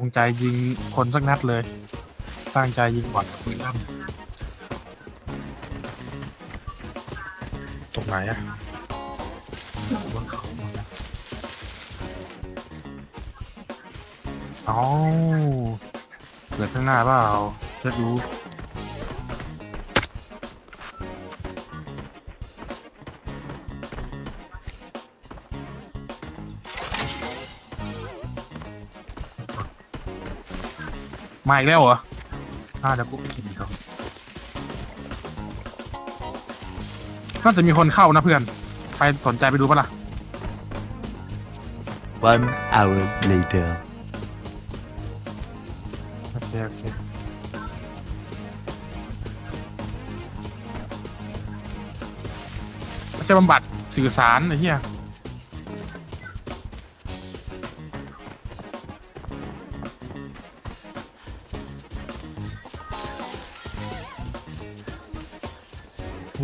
จงใจยิงคนสักนัดเลย ตั้งใจยิงบอดกับปืนลั่นตรงไหนอะบนเขาเอาเกิดข้างหน้าเปล่าจะดู มาอีกแล้วเหรออ่าเดี๋ยวกูไปกินเขาน่าจะมีคนเข้านะเพื่อนไปสนใจไปดูปะล่ะ One hour later. โอเคโอเคไม่ใช่บำบัดสื่อสารไอ้เหี้ย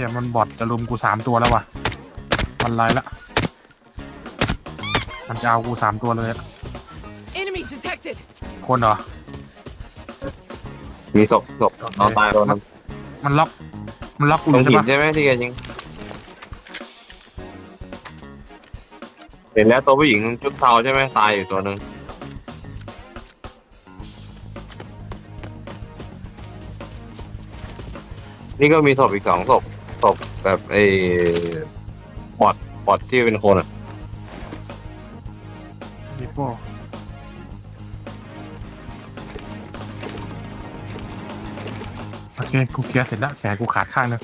ฮียมันบอดจะลุมกูสามตัวแล้ววะมันไรละ มันจะเอากูสามตัวเลยอะ Enemy detected. คนเหรอ มีศพศพนอนตายโดนมันมันล็อก มันล็อกกูอตรงยู่ใช่หินปะใช่ไหมที่แกยิงเห็นแล้วตัวผู้หญิงชุดเทาใช่ไหมตายอยู่ตัวหนึ่งนี่ก็มีศพอีกสองศพ ศพแบบไอ้บอดบอดที่เป็นคนอะดิโป้โอเคกูเคลียร์เสร็จแล้วแขนกูขาดข้างหนึง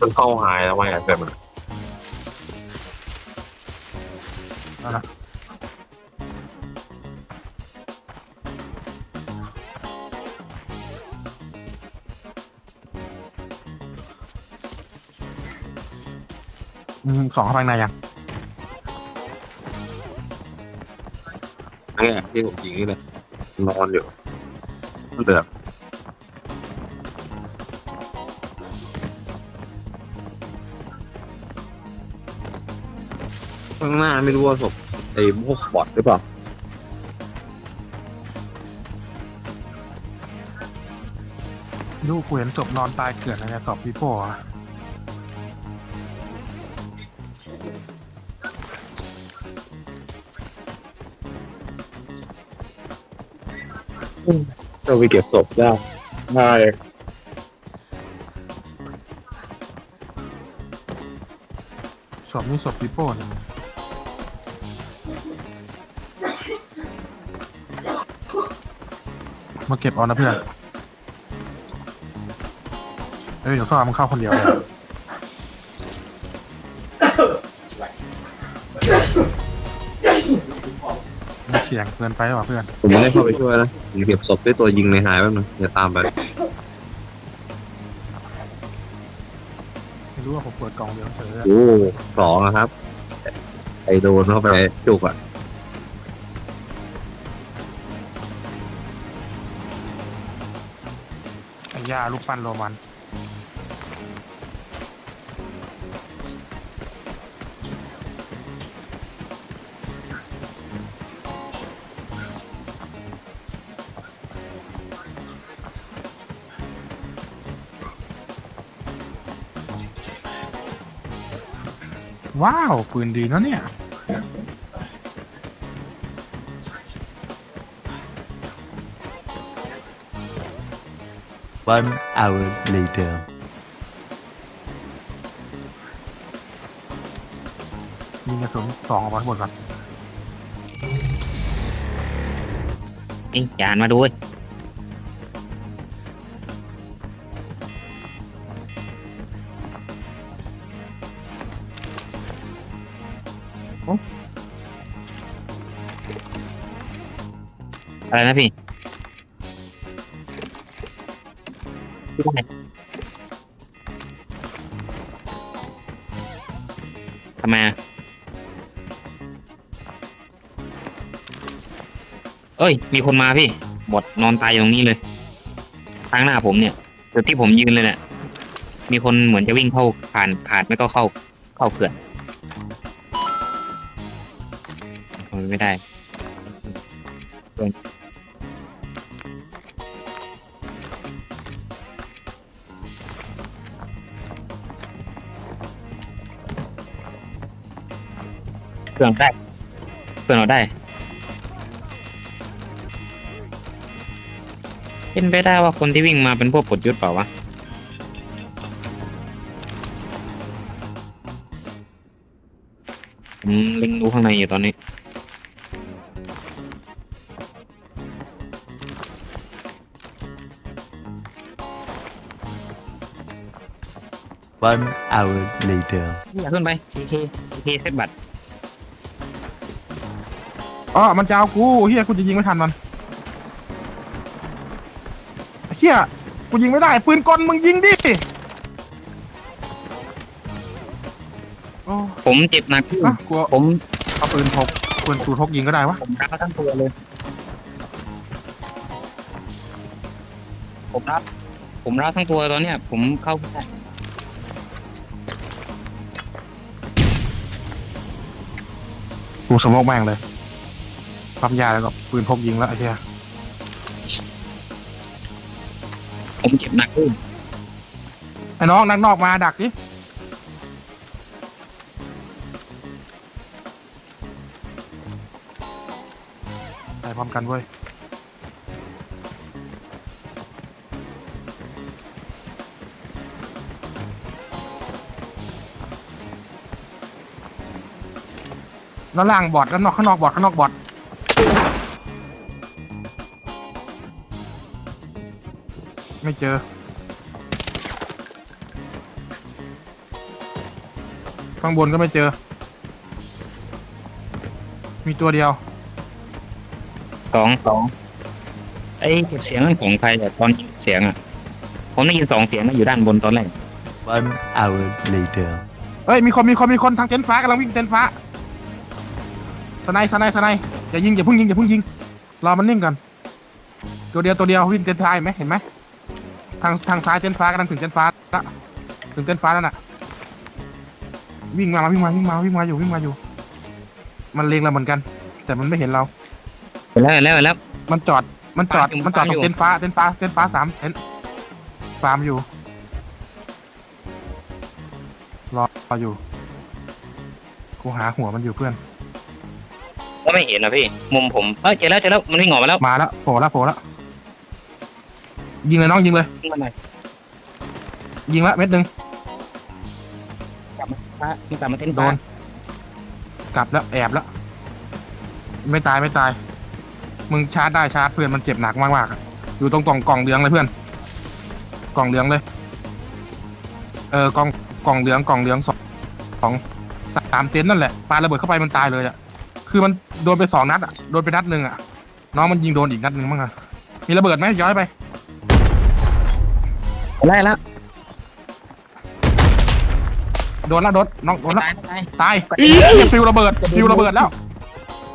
มันเข้าหายแล้วไม่อะแบบมันนั่นนะ อืมสองเข้าไปข้างในยังนี่ที่ผมยิงนี่เลยนอนอยู่เดือดข้างหน้าไม่รู้ว่าศพไอ้พวกบอดหรือเปล่าลูกกูเห็นศพนอนตายเกลื่อนอะไรศพดิโป้อะ เราไปเก็บศพได้ได้ศพนี่ศพดิโป้นี่ยมาเก็บเอานะเพื่อน เอ้ยเดี๋ยวเข้ามันเข้าคนเดียวเลย มันเสี่ยงเกินไปหรอเพื่อนผมไม่ได้เข้าไปช่วยนะผมเก็บศพด้วยตัวยิงในหายแป๊บนึงเดี๋ยวตามไปไม่รู้ว่าผมเปิดกล่องเดียวเฉยอะโอ้สองอะครับไอโดนเข้าไปจุกอะไอ้ย่าลูกปั้นโรมัน ว้าว ปืนดีเนอะเนี่ย One hour later. ยิงกระสุนสองออกมาทั้งหมดก่อนเอ้ยจานมาดูเว้ย อะไรนะพี่พี่ว่าไงทำไมอะเอ้ย มีคนมาพี่บอดนอนตายอยู่ตรงนี้เลยทางหน้าผมเนี่ยจุดที่ผมยืนเลยเนี่ย มีคนเหมือนจะวิ่งเข้าผ่านผ่านไม่ก็เข้าเข้าเขื่อนเข้าไม่ได้ เครื่องได้เครื่องเราได้ เป็นไปได้ว่าคนที่วิ่งมาเป็นพวกปลดยุทธเปล่าวะ ผมเล็งดูข้างในอยู่ตอนนี้ One hour later. อย่าขึ้นไป TK TK เซตบัตร อ๋อมันจะเอากูเฮียกูจะยิงไม่ทันมันเฮียกูยิงไม่ได้ ปืนกลมึงยิงดิโอ้ผมเจ็บหนักอะกูผมเอาปืนพกปืนตูทกยิงก็ได้วะผมรับทั้งตัวเลย ผมรับ ผมรับทั้งตัวตอนเนี้ย ผมเข้าไม่ได้กูสมองแม่งเลย ปั๊มยาแล้วก็ปืนพกยิงแล้วไอ้เหี้ยผมเจ็บหนักขึ้นไอ้น้องนักนอกมาดักดิไปพร้อมกันเว้ยแล้วล่างบอดแล้วนอกข้างนอกบอดข้างนอกบอด ไม่เจอ ข้างบนก็ไม่เจอ มีตัวเดียว สองสองไอ้เก็บเสียงนั่นของใครแต่ตอนเก็บเสียงอะผมได้ยินสองเสียงนะอยู่ด้านบนตอนแรก One hour later. เฮ้ยมีคนมีคนมีคนทางเต็นท์ฟ้ากำลังวิ่งเต็นท์ฟ้าสไนด์สไนด์สไนด์อย่ายิงอย่าเพิ่งยิงอย่าเพิ่งยิงรอมันนิ่งก่อนตัวเดียวตัวเดียววิ่งเต็นท์ฟ้าเห็นไหมเห็นไหม ทางทางซ้ายเต็นท์ฟ้ากำลังถึงเต็นท์ฟ้าละถึงเต็นท์ฟ้าแล้วน่ะ วิ่งมาวิ่งมาวิ่งมาวิ่งมาอยู่วิ่งมาอยู่ มันเลงเราเหมือนกัน แต่มันไม่เห็นเรา เห็นแล้วเห็นแล้วเห็นแล้ว มันจอดมันจอดฟาร์มอยู่มันจอดตรงฟาร์มอยู่เต็นท์ฟ้าเต็นท์ฟ้าเต็นท์ฟ้าสามเต็นท์ฟาร์มอยู่รอรออยู่กูหาหัวมันอยู่เพื่อน ก็ไม่เห็นนะพี่ มุมผมเออเจอแล้วเจอแล้วมันวิ่งออกมาแล้วมาแล้วโผล่แล้วโผล่แล้ว ยิงเลยน้องยิงเลยวิ่งมาหน่อยยิงละเม็ดหนึ่งกลับมาฟ้ามันกลับมาเต้นโดฟ้านกลับแล้วแอบแล้ว ไม่ตายไม่ตาย มึงชาร์จได้ชาร์จเพื่อนมันเจ็บหนักมากมากๆอะอยู่ตรงกล่องกล่องเหลืองเลยเพื่อน กล่องเหลืองเลย เออกล่องกล่องเหลืองกล่องเหลืองสองสองสามเต็นท์นั่นแหละปาระเบิดเข้าไปมันตายเลยอะคือมันโดนไปสองนัดอะโดนไปนัดหนึ่งอะน้องมันยิงโดนอีกนัดหนึ่งมั้งอะมีระเบิดไหมย้อยไป ได้แล้วโดนแล้วโดนน้องโดนแล้วตายตายตายเฮียฟิวระเบิดฟิวระเบิดแล้ว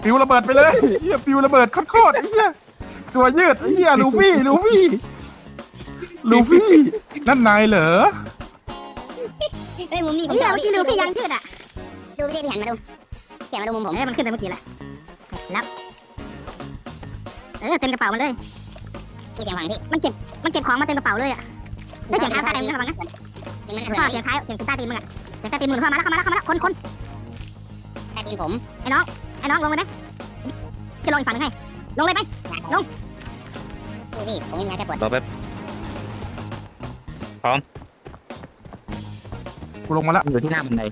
ฟิวระเบิดไปเลยเฮียฟิวระเบิดโคตรๆไอ้เฮียตัวยืดไอ้เฮียลูฟี่ลูฟี่ลูฟี่นั่นนายเหรอเฮ้ยมุมนี้ผมเมื่อกี้ดูพี่ยังยืดอะ ดูพี่พี่หันมาดูเขียนมาดูมุมผมเออมันขึ้นไปเมื่อกี้แหละแล้วเออเต็มกระเป๋ามันเลยมีเสียงของพี่มันเก็บมันเก็บของมาเต็มกระเป๋าเลยอะ ได้เสียงเท้าใต้ตีนระวังนะชอบเสียงเท้าเสียงใต้ตีนมึงอะเสียงใต้ตีนมึงเข้ามาแล้วเข้ามาแล้วเข้ามาแล้วคนคนใต้ตีนผมไอ้น้องไอ้น้องลงเลยไหมจะลงอีกฝั่งนึงให้ลงเลยไหมลงพี่ผมไม่มีอะไรจะปวดรอแป๊บกูลงมาแล้วอยู่ที่หน้าบันได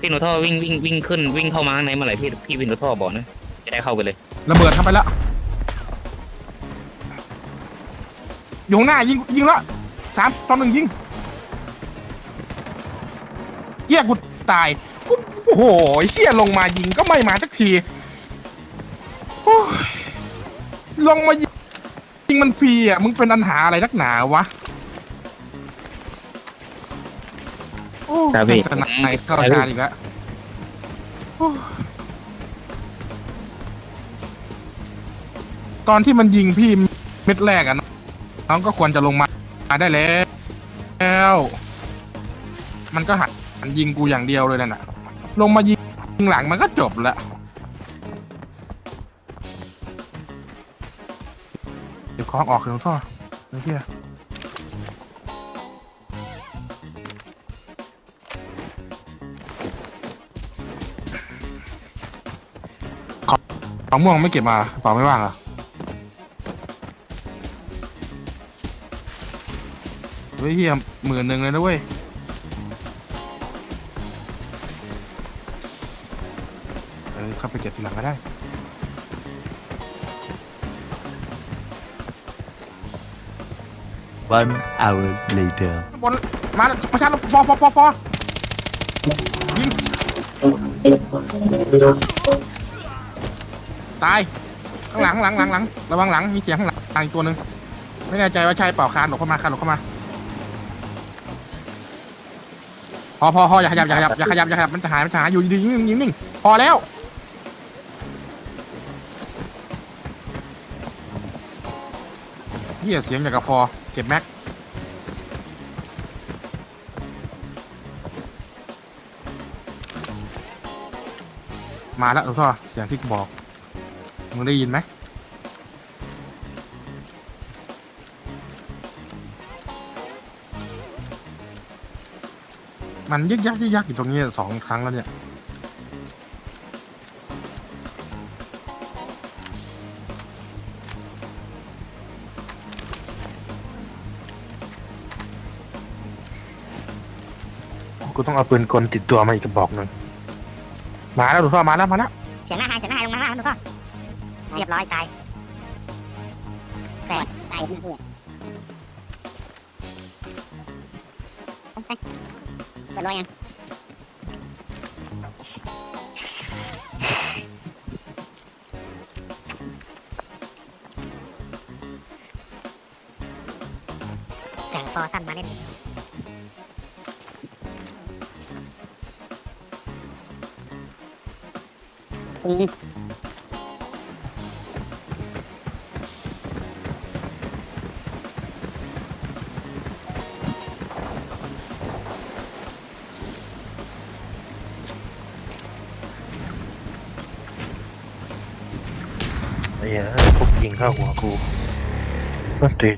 พี่หนูท่อวิ่งวิ่งวิ่งขึ้นวิ่งเข้ามาข้างในเมื่อไหร่พี่พี่วินหนูท่อบอกนะจะได้เข้าไปเลยระเบิดเข้าไปแล้ว อยู่ข้างหน้ายิงยิงแล้วสามตอนหนึ่งยิงเฮียกูตายกูโอ้โหเฮียลงมายิงก็ไม่มาสักทีโอ้ยลงมายิงยิงมันฟรีอะมึงเป็นอันหาอะไรนักหนาวะโอ้ครับพี่แต่ไหนเข้าชาร์จอีกแล้วโอ้ตอนที่มันยิงพี่เม็ดแรกอะน้ น้องก็ควรจะลงมาได้แล้วแล้ว มันก็หันยิงกูอย่างเดียวเลยนั่นะลงมายิงหลังมันก็จบละเดี๋ยวของออกเดี๋ยวท่อไอ้เหี้ยของม่วงไม่เก็บมาเป๋าไม่ว่างเห เฮ้ยเฮียหมื่นหนึ่งเลยนะเว้ยเออเข้าไปเก็บทีหลังก็ได้ One hour later. บนมาแล้วประชาชนฟอฟอฟอฟอยิงตายข้างหลังหลังหลังหลังระวังหลังมีเสียงข้างหลังอีกตัวหนึ่งไม่แน่ใจว่าใช่เปล่าคานหลบเข้ามาคานหลบเข้ามา พอพอพออย่าขยับอย่าขยับอย่าขยับอย่าขยับมันจะหายมันจะหายอยู่ดีนิ่งนิ่งนิ่งพอแล้วเหี้ยเสียงอย่างกับฟอเก็บแม็กมาแล้วหลวงพ่อเสียงที่บอกมึงได้ยินไหม มันยึกยักยึกยักอยู่ตรงนี้สองครั้งแล้วเนี่ย กูต้องเอาปืนกลติดตัวมาอีกกระบอกหนึ่งมาแล้วหลวงพ่อมาแล้วมาแล้วเสียงหน้าหายเสียงหน้าหายลงมาข้างล่างดูก็เรียบร้อยตายแปลกตายเพื่อน เคเปิดรอยยังแต่งฟอร์สั้นมาเล่นอืม ไอ้